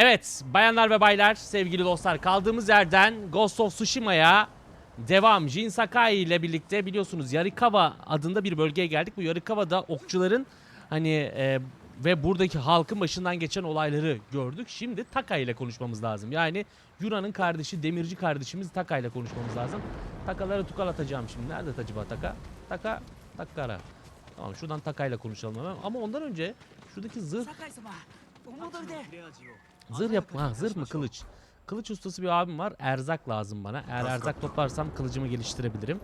Evet bayanlar ve baylar sevgili dostlar kaldığımız yerden Ghost of Tsushima'ya devam. Jin Sakai ile birlikte biliyorsunuz Yarikawa adında bir bölgeye geldik. Bu Yarikawa'da okçuların hani e, ve buradaki halkın başından geçen olayları gördük. Şimdi Taka ile konuşmamız lazım. Yani Yunan'ın kardeşi, demirci kardeşimiz Taka ile konuşmamız lazım. Takaları tukal atacağım şimdi. Nerede acaba Taka? Taka, Takara. Tamam şuradan Taka ile konuşalım hemen. Ama ondan önce şuradaki zırh... Zırh yapma. Ha, zırh mı kılıç? Kılıç ustası bir abim var. Erzak lazım bana. Eğer erzak toplarsam kılıcımı geliştirebilirim.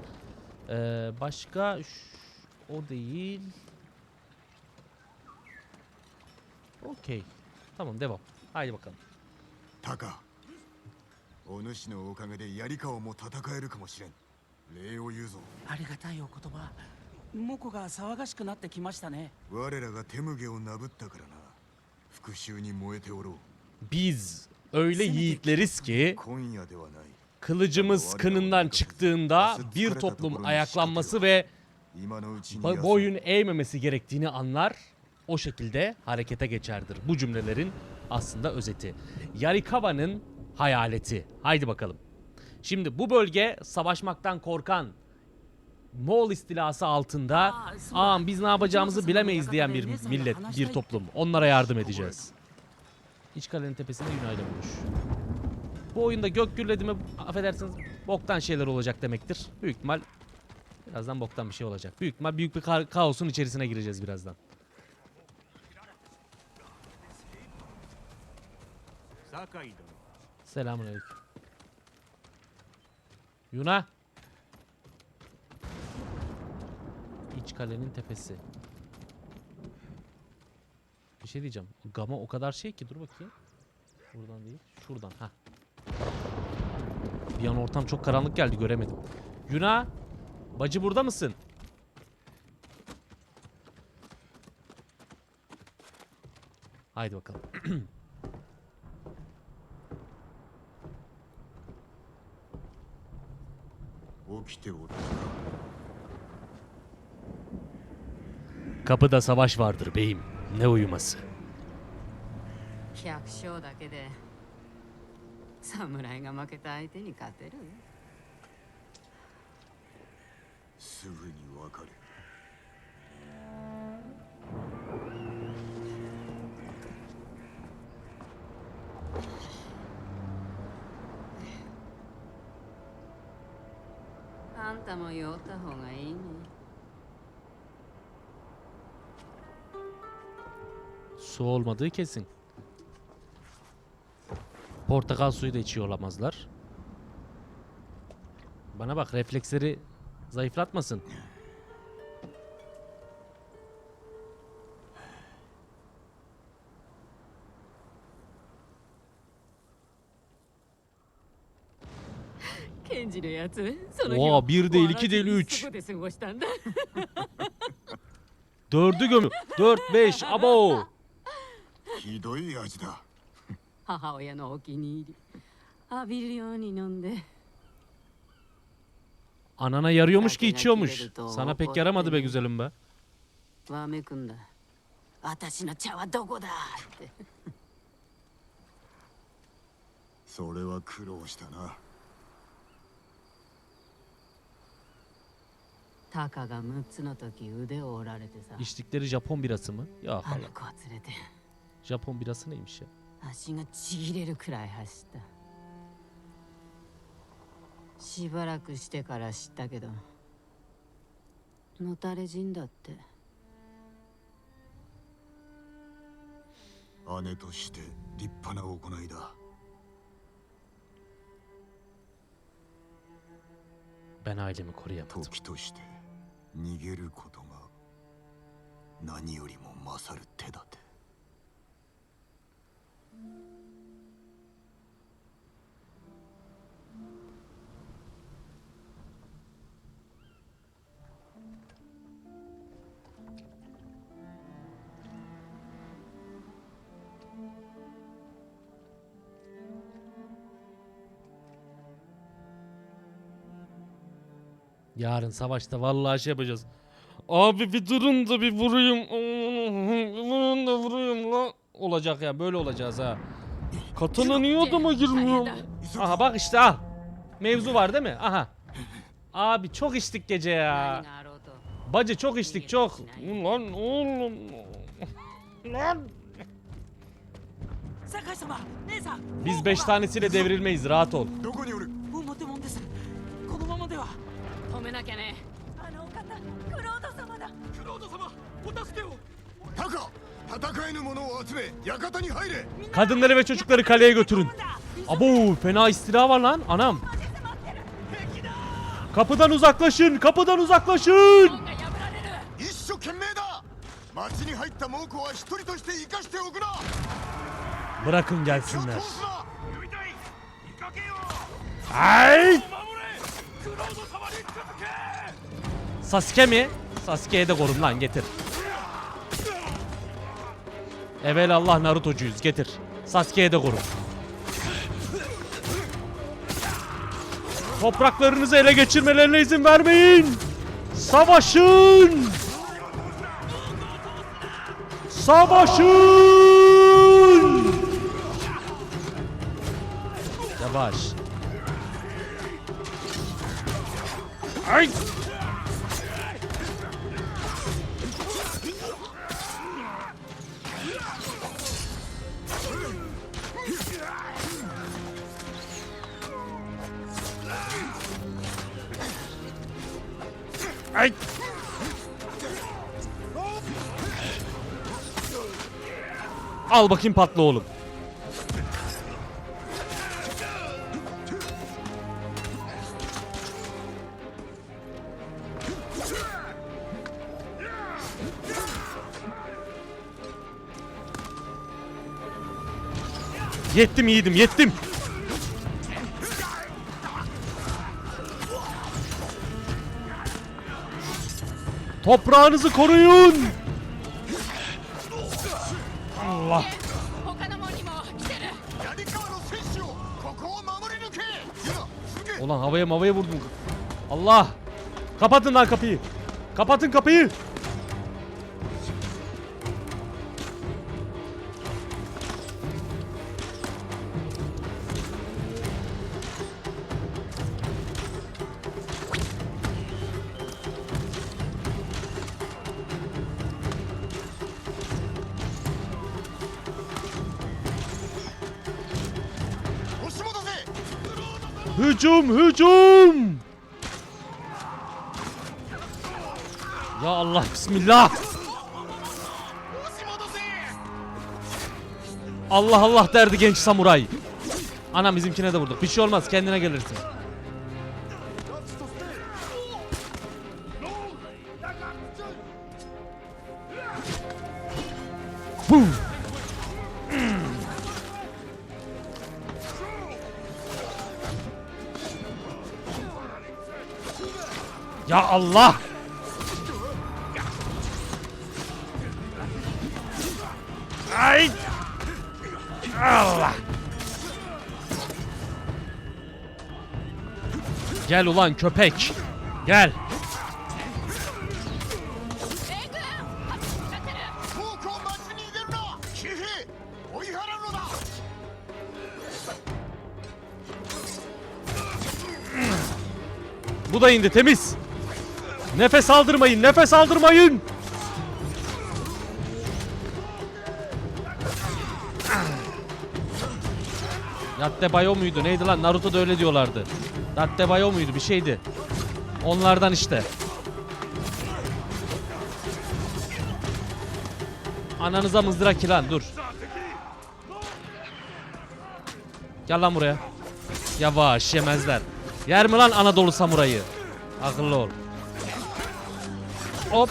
Ee, başka ş- o değil. Okey. Tamam devam. Haydi bakalım. タカお主のおかげで槍川も戦えるかもしれん礼を言うぞありがたいお言葉モコが騒がしくなってきましたね我らが手麦をなぶったからな復讐に燃えておろう biz öyle yiğitleriz ki kılıcımız kınından çıktığında bir toplum ayaklanması ve boyun eğmemesi gerektiğini anlar o şekilde harekete geçerdir. Bu cümlelerin aslında özeti. Yarikava'nın hayaleti. Haydi bakalım. Şimdi bu bölge savaşmaktan korkan Moğol istilası altında aa biz ne yapacağımızı bilemeyiz diyen bir millet, bir toplum. Onlara yardım edeceğiz. İç kalenin tepesinde Yunay'la buluş. Bu oyunda gök gürledi mi affedersiniz boktan şeyler olacak demektir. Büyük ihtimal birazdan boktan bir şey olacak. Büyük ihtimal büyük bir ka kaosun içerisine gireceğiz birazdan. Selamünaleyküm. Yuna. İç kalenin tepesi şey diyeceğim. Gama o kadar şey ki dur bakayım. Buradan değil. Şuradan. ha. Bir an ortam çok karanlık geldi göremedim. Yuna. Bacı burada mısın? Haydi bakalım. Kapıda savaş vardır beyim. Ne uyuması. 百姓だけで侍が負けた相手に勝てる？すぐにわかる。あんたも酔った方がいいね su olmadığı kesin. Portakal suyu da içiyor olamazlar. Bana bak refleksleri zayıflatmasın. Oha bir değil iki değil üç. Dördü gömü. Dört beş abo. ひどい味だ母親のお気に入り浴びるように飲んで Anana yarıyormuş ki içiyormuş. Sana pek yaramadı be güzelim be. わめくんだ私の茶はどこだってそれは苦労したなタカが6つの時腕を折られてさ İçtikleri Japon birası mı? Ya あ Allah. の子を連れて Japon birası neymiş ya? 足がちぎれるくらい走ったしばらくしてから知ったけどのたれ死んだって姉として立派な行いだ Ben ailemi koruyamadım. 時として逃げることが何よりも勝る手立て Yarın savaşta vallahi şey yapacağız. Abi bir durun da bir vurayım. Bir vurun da vurayım la. Olacak ya böyle olacağız ha. Katana niye adama girmiyor? Aha bak işte al. Mevzu var değil mi? Aha. Abi çok içtik gece ya. Bacı çok içtik çok. Ulan oğlum. Lan. Biz beş tanesiyle devrilmeyiz rahat ol. 止めなきゃねあのお方クロード様だクロード様お助けをタカ戦えぬ者を集め館に入れ Kadınları ve çocukları kaleye götürün. Abo fena istila var lan anam. Kapıdan uzaklaşın kapıdan uzaklaşın. 一生懸命だ町に入った猛虎は一人として生かしておくな Bırakın 強 gelsinler. 行すな Ay! Sasuke mi? Sasuke'ye de korun lan getir. Evel Allah Naruto'cuyuz getir. Sasuke'ye de korun. Topraklarınızı ele geçirmelerine izin vermeyin. Savaşın! Savaşın! Yavaş. Ay! Ay! Al bakayım patla oğlum. Yettim yiğidim yettim. Toprağınızı koruyun. Allah. Ulan havaya mavaya vurdum. Allah. Kapatın lan kapıyı. Kapatın kapıyı. Hücum, hücum. Ya Allah bismillah. Allah Allah derdi genç samuray. Anam bizimkine de vurduk. Bir şey olmaz kendine gelirsin. Boom. Ya Allah! Ay! Allah! Gel ulan köpek. Gel. Bu da indi temiz. Nefes aldırmayın, nefes aldırmayın. Yatte Bayo muydu? Neydi lan? Naruto'da öyle diyorlardı. Yatte Bayo muydu? Bir şeydi. Onlardan işte. Ananıza mızrak ki lan dur. Gel lan buraya. Yavaş yemezler. Yer mi lan Anadolu samurayı? Akıllı ol. Hop.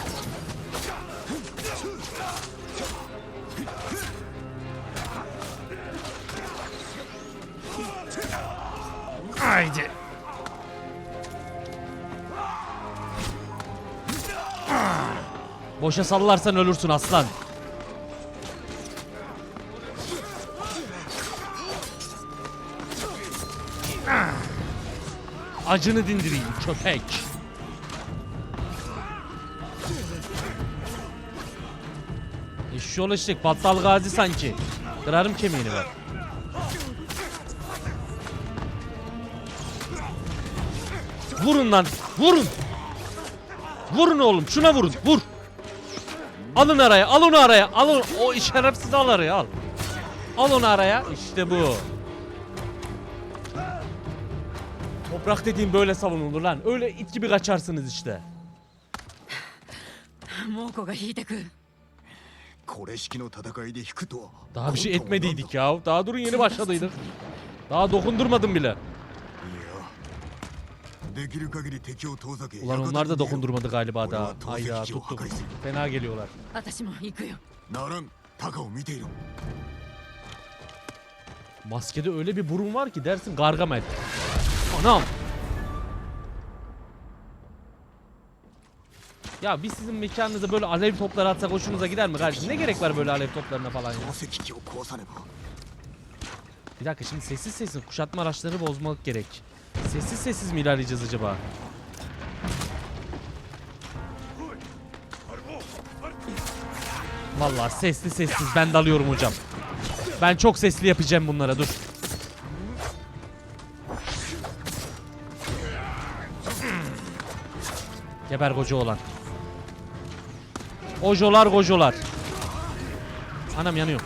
Haydi. Boşa sallarsan ölürsün aslan. Acını dindireyim köpek. Eşşoğlu eşek battal gazi sanki. Kırarım kemiğini ben. Vurun lan. Vurun. Vurun oğlum. Şuna vurun. Vur. Alın araya. Al onu araya. Al onu. O şerefsiz al araya al. Al onu araya. İşte bu. Toprak dediğim böyle savunulur lan. Öyle it gibi kaçarsınız işte. 猛虎が引いてく daha bir şey etmediydik ya. Daha durun yeni başladıydık. Daha dokundurmadım bile. Ulan onlar da dokundurmadı galiba daha. Hayda tuttum. Fena geliyorlar. Maskede öyle bir burun var ki dersin Gargamel. Anam. Ya biz sizin mekanınıza böyle alev topları atsak hoşunuza gider mi kardeşim? Ne gerek var böyle alev toplarına falan ya? Bir dakika şimdi sessiz sessiz kuşatma araçları bozmalık gerek. Sessiz sessiz mi ilerleyeceğiz acaba? Vallahi sesli sessiz ben dalıyorum hocam. Ben çok sesli yapacağım bunlara dur. Geber koca olan. Ojolar gojolar. Anam yanıyor.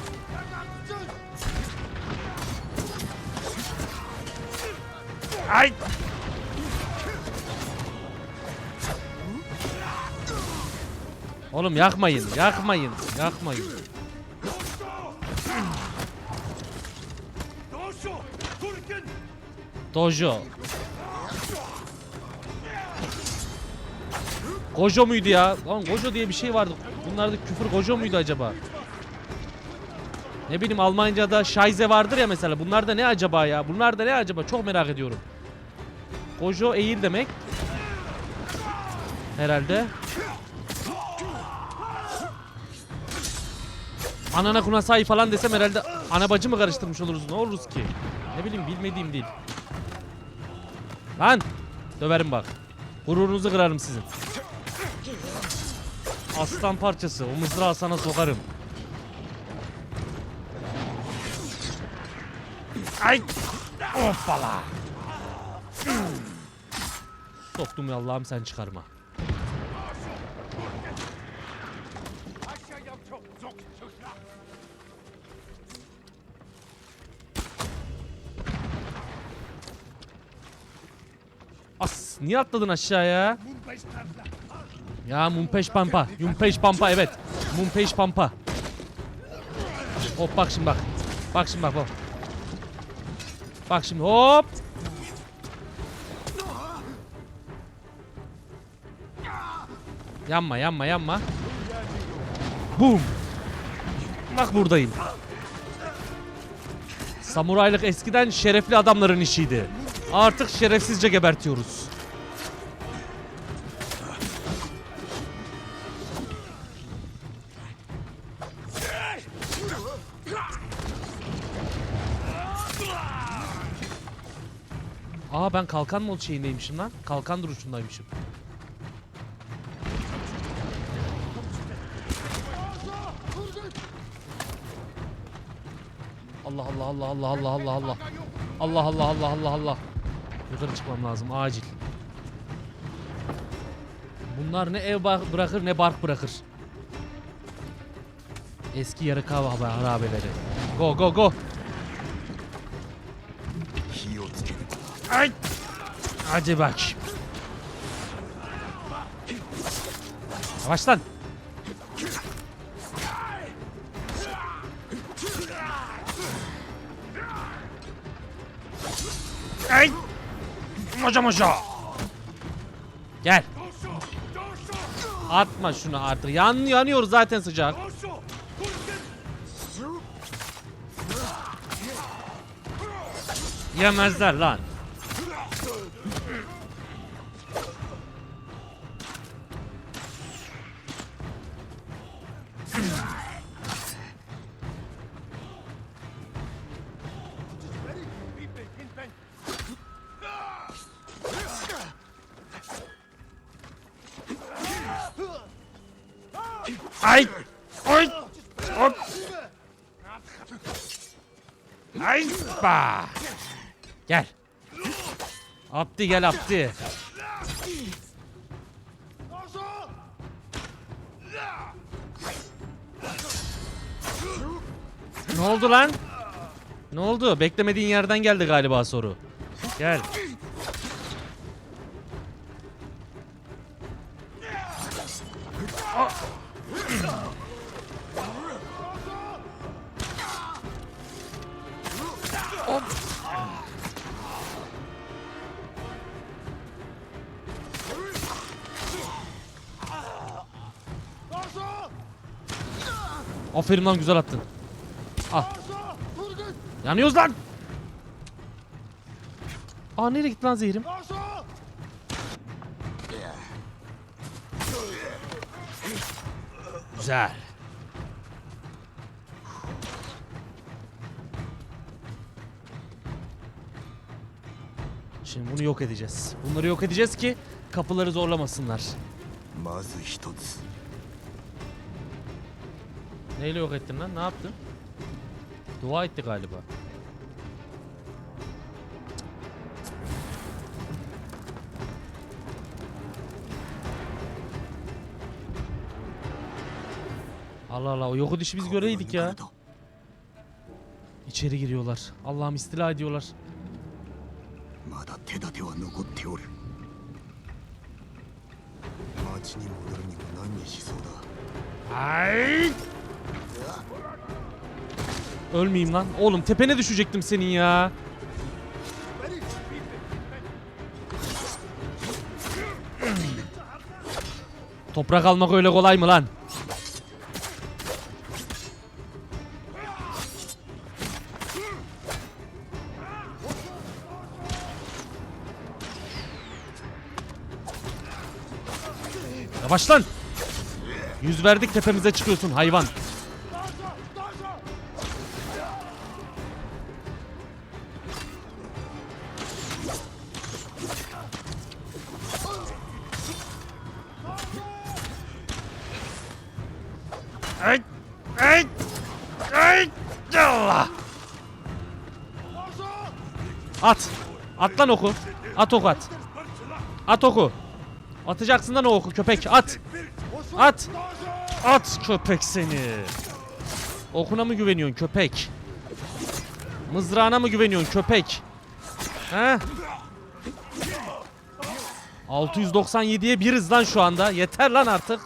Ay! Oğlum yakmayın, yakmayın, yakmayın. Dojo. Gojo muydu ya? Lan Gojo diye bir şey vardı. Bunlarda küfür Gojo muydu acaba? Ne bileyim Almanca'da Scheiße vardır ya mesela. Bunlar da ne acaba ya? Bunlar da ne acaba? Çok merak ediyorum. Gojo eğil demek. Herhalde. Anana kunasai falan desem herhalde ana bacı mı karıştırmış oluruz? Ne oluruz ki? Ne bileyim bilmediğim değil. Lan! Döverim bak. Gururunuzu kırarım sizin. Aslan parçası. O mızrağı sana sokarım. Ay! Hoppala! Soktum ya Allah'ım sen çıkarma. As niye atladın aşağıya? Ya Mumpeş Pampa. Yumpeş Pampa evet. Mumpeş Pampa. Hop bak şimdi bak. Bak şimdi bak bak. Bak şimdi hop. Yanma yanma yanma. Boom. Bak buradayım. Samuraylık eskiden şerefli adamların işiydi. Artık şerefsizce gebertiyoruz. ben kalkan mol şeyindeymişim lan. Kalkan duruşundaymışım. Allah Allah Allah Allah Allah Allah Allah. Allah Allah Allah Allah Allah. Yukarı çıkmam lazım acil. Bunlar ne ev bırakır ne bark bırakır. Eski yarı kahve harabeleri. Go go go. Ay! Hadi bak. Yavaş lan. Ay. Moca moca. Gel. Atma şunu artık. Yan yanıyor zaten sıcak. Yemezler lan. Ay! Ay! Hop! Ay ba. Gel. Abdi gel Abdi. Ne oldu lan? Ne oldu? Beklemediğin yerden geldi galiba soru. Gel. Aferin lan güzel attın. Al. Yanıyoruz lan. Aa nereye gitti lan zehrim? Güzel. Şimdi bunu yok edeceğiz. Bunları yok edeceğiz ki kapıları zorlamasınlar. Neyle yok ettin lan? Ne yaptın? Dua etti galiba. Allah Allah o yoku dişi biz göreydik ya. İçeri giriyorlar. Allah'ım istila ediyorlar. Ay! Ölmeyeyim lan. Oğlum tepene düşecektim senin ya. Toprak almak öyle kolay mı lan? Yavaş lan. Yüz verdik tepemize çıkıyorsun hayvan. At. At lan oku. At oku at. At oku. Atacaksın lan o oku köpek. At. At. At köpek seni. Okuna mı güveniyorsun köpek? Mızrağına mı güveniyorsun köpek? He? 697'ye biriz lan şu anda. Yeter lan artık.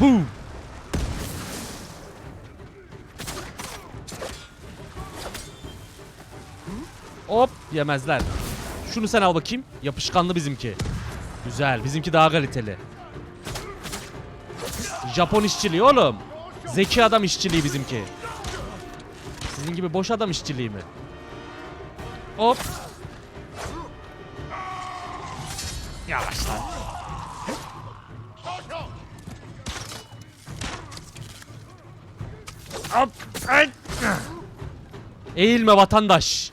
Boom. Hop yemezler. Şunu sen al bakayım. Yapışkanlı bizimki. Güzel. Bizimki daha kaliteli. Japon işçiliği oğlum. Zeki adam işçiliği bizimki. Sizin gibi boş adam işçiliği mi? Hop. Eğilme vatandaş.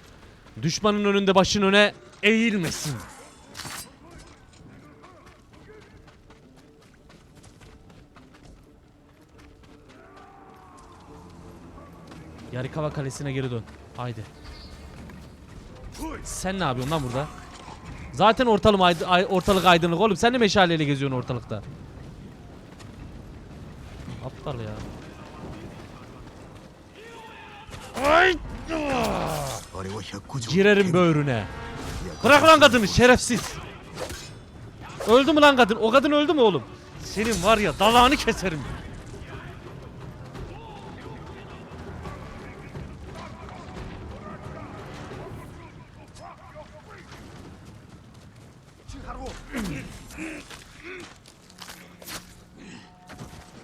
Düşmanın önünde başın öne eğilmesin. Yarikawa Kalesi'ne geri dön. Haydi. Sen ne yapıyorsun lan burada? Zaten ortalık, aydı- ay- ortalık aydınlık oğlum. Sen de meşaleyle geziyorsun ortalıkta. Aptal ya. Girerim böğrüne. Bırak lan kadını şerefsiz. Öldü mü lan kadın? O kadın öldü mü oğlum? Senin var ya dalağını keserim.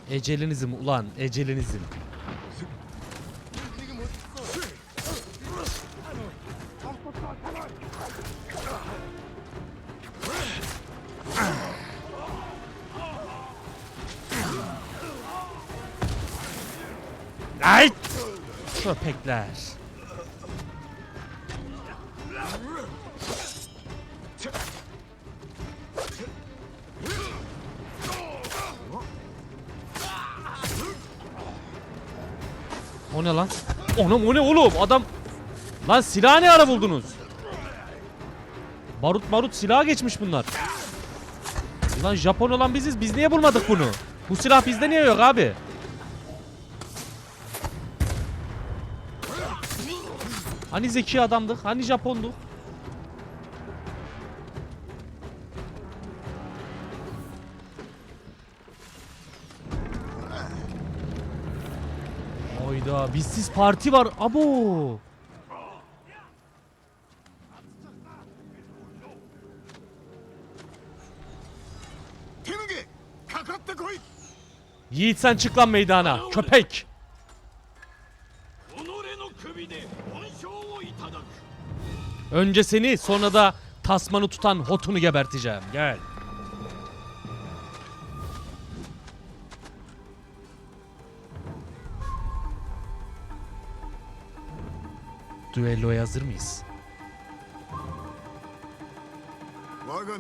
Ecelinizim ulan ecelinizim. Köpekler. O ne lan? Onum o ne oğlum? Adam... Lan silah ne ara buldunuz? Barut marut silaha geçmiş bunlar. Lan Japon olan biziz. Biz niye bulmadık bunu? Bu silah bizde niye yok abi? Hani zeki adamdık? Hani Japonduk? Hayda bizsiz parti var. Abo. Yiğit sen çık lan meydana. Köpek. Önce seni sonra da tasmanı tutan hotunu geberteceğim. Gel. Düelloya hazır mıyız? 我が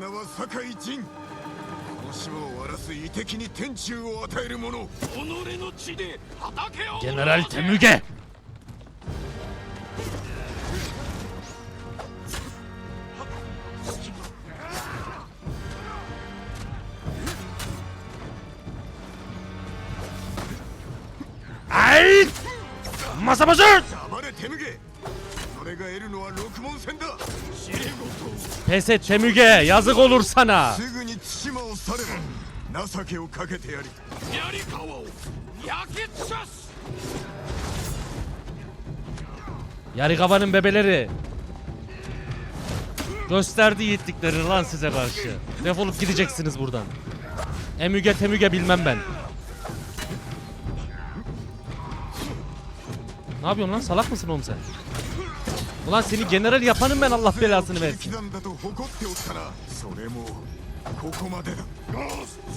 Basamazsın! Pes et Temüge, yazık olur sana. Yarikava'nın bebeleri. Gösterdi yiğitliklerini lan size karşı. Defolup gideceksiniz buradan. Emüge temüge bilmem ben. Ne yapıyorsun lan salak mısın oğlum sen? Ulan seni general yapanım ben Allah belasını versin.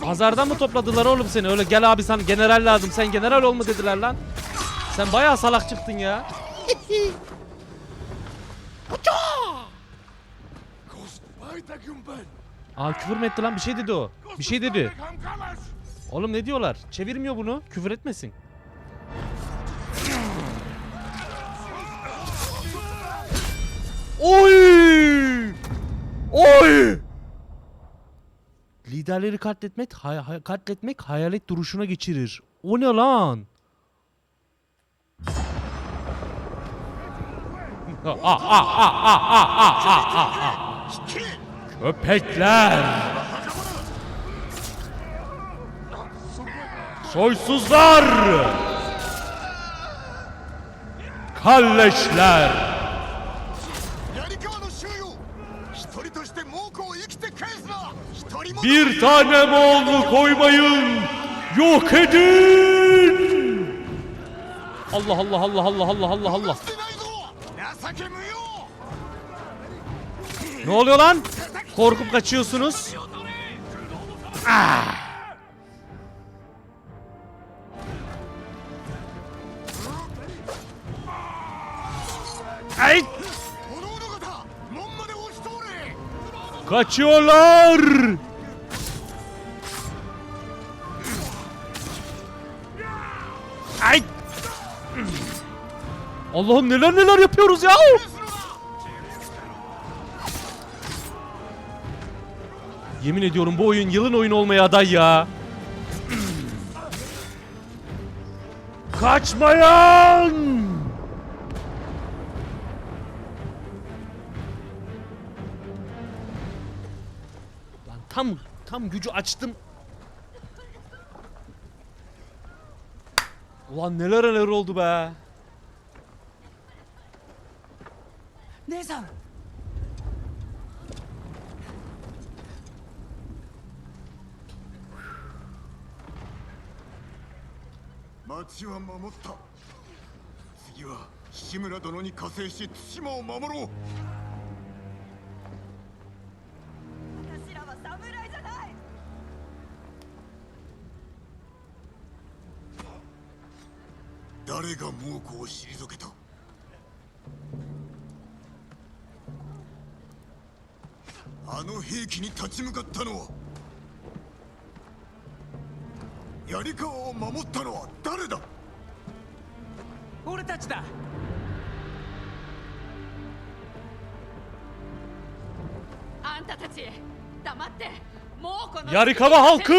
Pazardan mı topladılar oğlum seni? Öyle gel abi sen general lazım. Sen general olma dediler lan. Sen bayağı salak çıktın ya. Aa küfür mü etti lan? Bir şey dedi o. Bir şey dedi. Oğlum ne diyorlar? Çevirmiyor bunu. Küfür etmesin. Oy! Oy! Liderleri katletmek, hay- hay- katletmek hayalet duruşuna geçirir. O ne lan? Ah, ah, ah, ah, ah, ah, ah, ah. Köpekler! Soysuzlar! Kalleşler! Bir tane Moğol'u koymayın. Yok edin. Allah Allah Allah Allah Allah Allah Allah. Ne oluyor lan? Korkup kaçıyorsunuz. Ah. Ay! Kaçıyorlar! Allah'ım neler neler yapıyoruz ya! Yemin ediyorum bu oyun yılın oyunu olmaya aday ya. Kaçmayın! Lan tam tam gücü açtım. Ulan neler neler oldu be. 姉さん。町は守った。次は志村殿に加勢し対馬を守ろう。私らは侍じゃない。誰が猛虎を退兵器に立ち向かったのは槍川を守ったのは誰だ？俺たちだあんたたち黙ってもうこの Yarikawa halkı!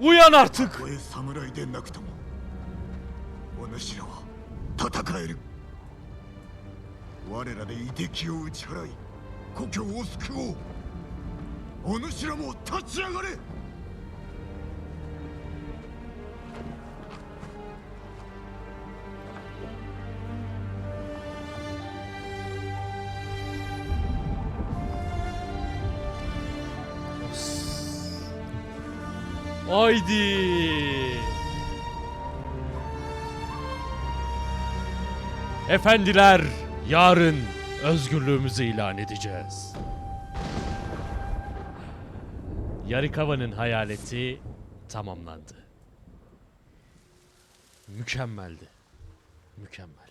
Uyan artık. たとえ侍でなくともお主らは戦える我らで遺敵を打ち払い故郷を救おうお主らも立ち上がれ Haydi. Efendiler, yarın özgürlüğümüzü ilan edeceğiz. Yarikava'nın hayaleti tamamlandı. Mükemmeldi. Mükemmel.